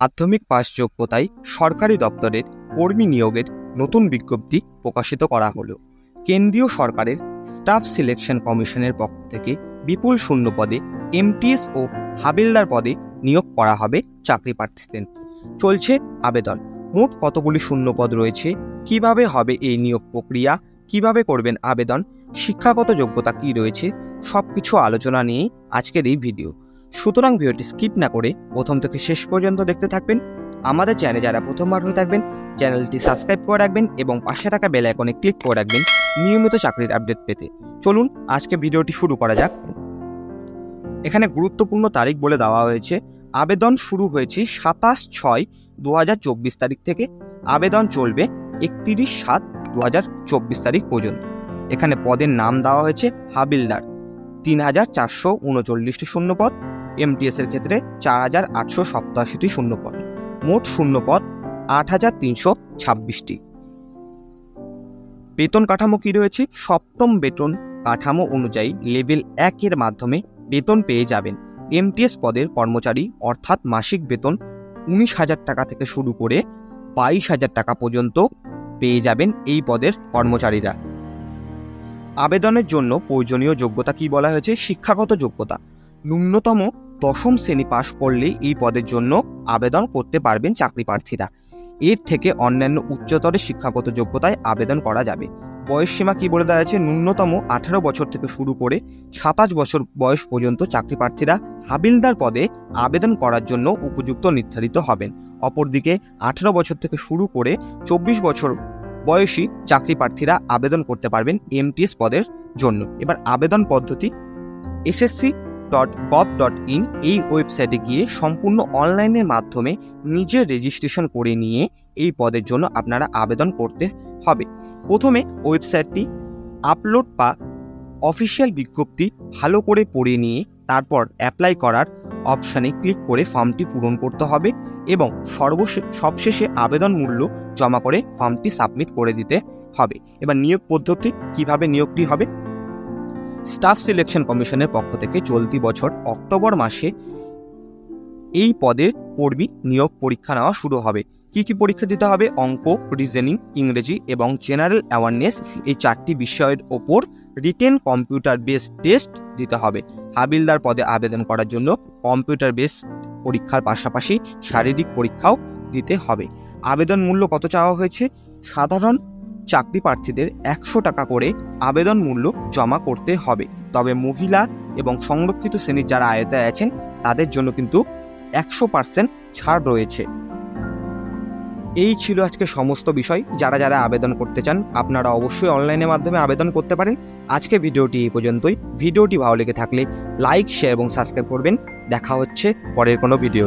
মাধ্যমিক পাস যোগ্যতায় সরকারি দপ্তরের কর্মী নিয়োগের নতুন বিজ্ঞপ্তি প্রকাশিত করা হলো। কেন্দ্রীয় সরকারের স্টাফ সিলেকশন কমিশনের পক্ষ থেকে বিপুল শূন্য পদে এমটিএস ও হাবিলদার পদে নিয়োগ করা হবে চাকরি প্রার্থীদের। চলছে আবেদন। মোট কতগুলি শূন্য পদ রয়েছে? কীভাবে হবে এই নিয়োগ প্রক্রিয়া? কীভাবে করবেন আবেদন? শিক্ষাগত যোগ্যতা কি রয়েছে? সব কিছু আলোচনা নিয়েই আজকের এই ভিডিও। সুতরাং ভিডিওটি স্কিপ না করে প্রথম থেকে শেষ পর্যন্ত দেখতে থাকবেন। আমাদের চ্যানেলে যারা প্রথমবার হয়ে থাকবেন, চ্যানেলটি সাবস্ক্রাইব করে রাখবেন এবং পাশে থাকা বেল আইকনে ক্লিক করে রাখবেন নিয়মিত চাকরির আপডেট পেতে। চলুন, আজকে ভিডিওটি শুরু করা যাক। এখানে গুরুত্বপূর্ণ তারিখ বলে দেওয়া হয়েছে। আবেদন শুরু হয়েছে সাতাশ ছয় দু তারিখ থেকে। আবেদন চলবে একত্রিশ সাত দু তারিখ পর্যন্ত। এখানে পদের নাম দেওয়া হয়েছে হাবিলদার। তিন হাজার চারশো উনচল্লিশটি শূন্যপদ। এমটিএস এর ক্ষেত্রে চার হাজার আটশো সপ্তাশিটি শূন্যপদ। মোট শূন্যপদ আট হাজার তিনশো ছাব্বিশটি। বেতন কাঠামো কি রয়েছে? সপ্তম বেতন কাঠামো অনুযায়ী লেভেল একের মাধ্যমে বেতন পেয়ে যাবেন এমটিএস পদের কর্মচারী, অর্থাৎ মাসিক বেতন উনিশ হাজার টাকা থেকে শুরু করে বাইশ হাজার টাকা পর্যন্ত পেয়ে যাবেন এই পদের কর্মচারীরা। আবেদনের জন্য প্রয়োজনীয় যোগ্যতা কি বলা হয়েছে? শিক্ষাগত যোগ্যতা। ন্যূনতম দশম শ্রেণি পাশ করলে এই পদের জন্য আবেদন করতে পারবেন চাকরি প্রার্থীরা এর থেকে অন্যান্য উচ্চতর শিক্ষাগত যোগ্যতায় আবেদন করা যাবে। বয়স সীমা কি বলে দেওয়া হয়েছে ন্যূনতম আঠারো বছর থেকে শুরু করে সাতাশ বছর বয়স পর্যন্ত চাকরি প্রার্থীরা হাবিলদার পদে আবেদন করার জন্য উপযুক্ত নির্ধারিত হবেন। অপরদিকে আঠারো বছর থেকে শুরু করে চব্বিশ বছর বয়সী চাকরি প্রার্থীরা আবেদন করতে পারবেন এমটিএস পদের জন্য। এবার আবেদন পদ্ধতি, SSC dot gov dot in এই ওয়েবসাইটে গিয়ে সম্পূর্ণ অনলাইনের মাধ্যমে নিজের রেজিস্ট্রেশন করে নিয়ে এই পদের জন্য আপনারা আবেদন করতে হবে। প্রথমে ওয়েবসাইটটি আপলোড বা অফিসিয়াল বিজ্ঞপ্তি ভালো করে পড়ে নিয়ে তারপর অ্যাপ্লাই করার অপশানে ক্লিক করে ফর্মটি পূরণ করতে হবে এবং সর্বশেষ সবশেষে আবেদন মূল্য জমা করে ফর্মটি সাবমিট করে দিতে হবে। এবার নিয়োগ পদ্ধতি কীভাবে নিয়োগটি হবে স্টাফ সিলেকশন কমিশনের পক্ষ থেকে চলতি বছর অক্টোবর মাসে এই পদে কর্মী নিয়োগ পরীক্ষা নেওয়া শুরু হবে। কি কি পরীক্ষা দিতে হবে? অঙ্ক রিজনিং ইংরেজি এবং জেনারেল অ্যাওয়ারনেস এই চারটি বিষয়ের ওপর রিটেন কম্পিউটার বেসড টেস্ট দিতে হবে। হাবিলদার পদে আবেদন করার জন্য কম্পিউটার বেস পরীক্ষার পাশাপাশি শারীরিক পরীক্ষাও দিতে হবে। আবেদন মূল্য কত চাওয়া হয়েছে? সাধারণ চাকরি প্রার্থীদের একশো টাকা করে আবেদন মূল্য জমা করতে হবে। তবে মহিলা এবং সংরক্ষিত শ্রেণির যারা আয়তায় আছেন, তাদের জন্য কিন্তু একশো পার্সেন্ট ছাড় রয়েছে। এই ছিল আজকে সমস্ত বিষয়। যারা যারা আবেদন করতে চান, আপনারা অবশ্যই অনলাইনের মাধ্যমে আবেদন করতে পারেন। আজকে ভিডিওটি এই পর্যন্তই। ভিডিওটি ভালো লেগে থাকলে লাইক, শেয়ার এবং সাবস্ক্রাইব করবেন। দেখা হচ্ছে পরের কোনো ভিডিও